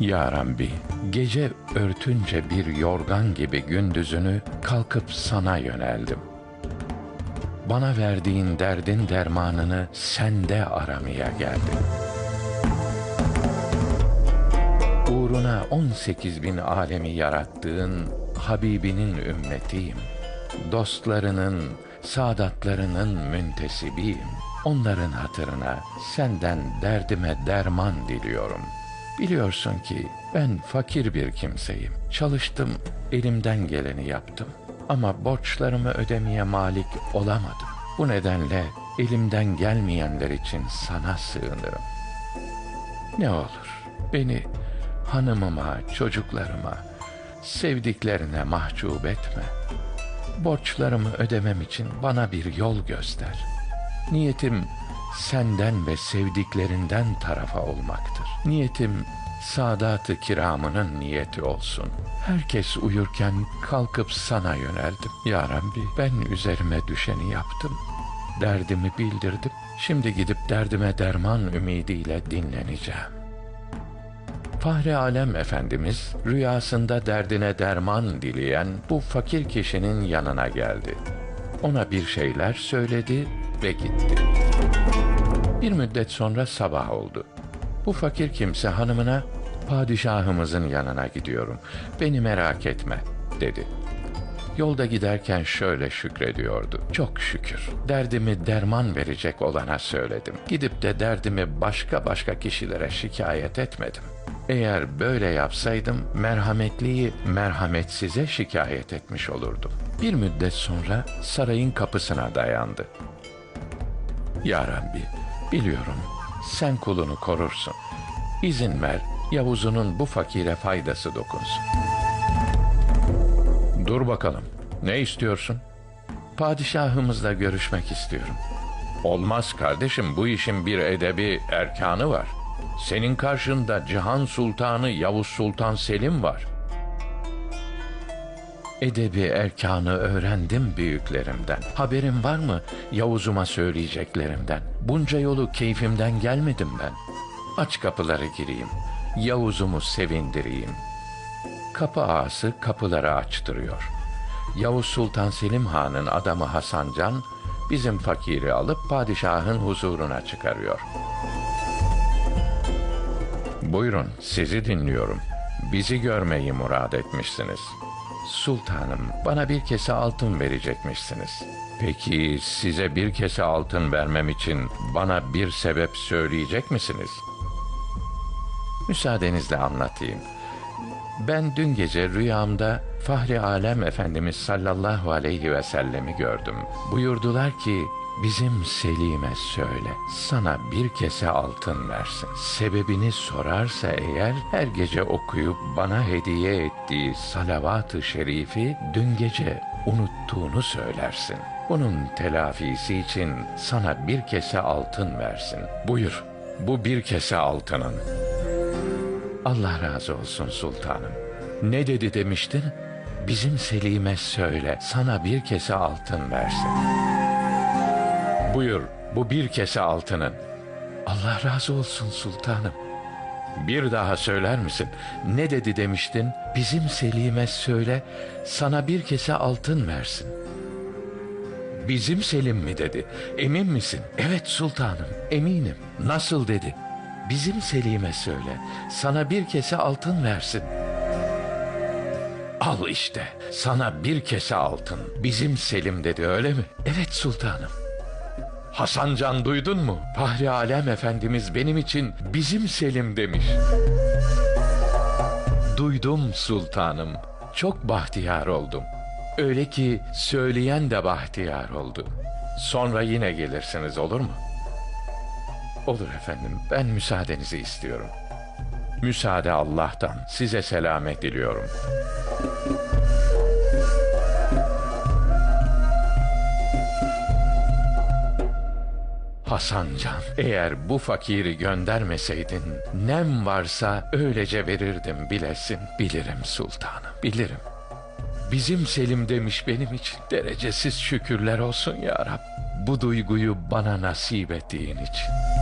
Ya Rabbi, gece örtünce bir yorgan gibi gündüzünü kalkıp sana yöneldim. Bana verdiğin derdin dermanını sende aramaya geldim. Uğruna 18 bin alemi yarattığın Habibinin ümmetiyim. Dostlarının, saadatlarının müntesibiyim. Onların hatırına senden derdime derman diliyorum. Biliyorsun ki ben fakir bir kimseyim. Çalıştım, elimden geleni yaptım. Ama borçlarımı ödemeye malik olamadım. Bu nedenle elimden gelmeyenler için sana sığınırım. Ne olur beni hanımıma, çocuklarıma, sevdiklerine mahcup etme. Borçlarımı ödemem için bana bir yol göster. Niyetim senden ve sevdiklerinden tarafa olmaktır. Niyetim Sadat-ı kiramının niyeti olsun. Herkes uyurken kalkıp sana yöneldim. Ya Rabbi ben üzerime düşeni yaptım. Derdimi bildirdim. Şimdi gidip derdime derman ümidiyle dinleneceğim. Fahri Alem Efendimiz rüyasında derdine derman dileyen bu fakir kişinin yanına geldi. Ona bir şeyler söyledi ve gitti. Bir müddet sonra sabah oldu. Bu fakir kimse hanımına padişahımızın yanına gidiyorum. Beni merak etme dedi. Yolda giderken şöyle şükrediyordu. Çok şükür. Derdimi derman verecek olana söyledim. Gidip de derdimi başka başka kişilere şikayet etmedim. Eğer böyle yapsaydım merhametliyi merhametsize şikayet etmiş olurdum. Bir müddet sonra sarayın kapısına dayandı. Ya Rabbi, biliyorum sen kulunu korursun. İzin ver Yavuz'unun bu fakire faydası dokunsun. Dur bakalım. Ne istiyorsun? Padişahımızla görüşmek istiyorum. Olmaz kardeşim bu işin bir edebi erkanı var. Senin karşında Cihan Sultanı Yavuz Sultan Selim var. Edebi erkanı öğrendim büyüklerimden. Haberin var mı Yavuz'uma söyleyeceklerimden? Bunca yolu keyfimden gelmedim ben. Aç kapıları gireyim. Yavuz'umu sevindireyim. Kapı ağası kapıları açtırıyor. Yavuz Sultan Selim Han'ın adamı Hasan Can bizim fakiri alıp padişahın huzuruna çıkarıyor. Buyurun sizi dinliyorum. Bizi görmeyi murad etmişsiniz. Sultanım bana bir kese altın verecekmişsiniz. Peki size bir kese altın vermem için bana bir sebep söyleyecek misiniz? Müsaadenizle anlatayım. Ben dün gece rüyamda Fahri Alem Efendimiz sallallahu aleyhi ve sellemi gördüm. Buyurdular ki bizim Selim'e söyle sana bir kese altın versin. Sebebini sorarsa eğer her gece okuyup bana hediye ettiği salavat-ı şerifi dün gece unuttuğunu söylersin. Bunun telafisi için sana bir kese altın versin. Buyur bu bir kese altının. Allah razı olsun sultanım. Ne dedi demiştin? Bizim Selim'e söyle, sana bir kese altın versin. Buyur, bu bir kese altının. Allah razı olsun sultanım. Bir daha söyler misin? Ne dedi demiştin? Bizim Selim'e söyle, sana bir kese altın versin. Bizim Selim mi dedi? Emin misin? Evet sultanım, eminim. Nasıl dedi? Bizim Selim'e söyle, sana bir kese altın versin. Al işte, sana bir kese altın. Bizim Selim dedi öyle mi? Evet sultanım. Hasan Can duydun mu? Fahri Alem Efendimiz benim için bizim Selim demiş. Duydum sultanım. Çok bahtiyar oldum. Öyle ki söyleyen de bahtiyar oldu. Sonra yine gelirsiniz olur mu? Olur efendim. Ben müsaadenizi istiyorum. Müsaade Allah'tan. Size selamet diliyorum. Hasancan, eğer bu fakiri göndermeseydin, nem varsa öylece verirdim bilesin. Bilirim sultanım, bilirim. Bizim Selim demiş benim için. Derecesiz şükürler olsun ya Rab. Bu duyguyu bana nasip ettiğin için.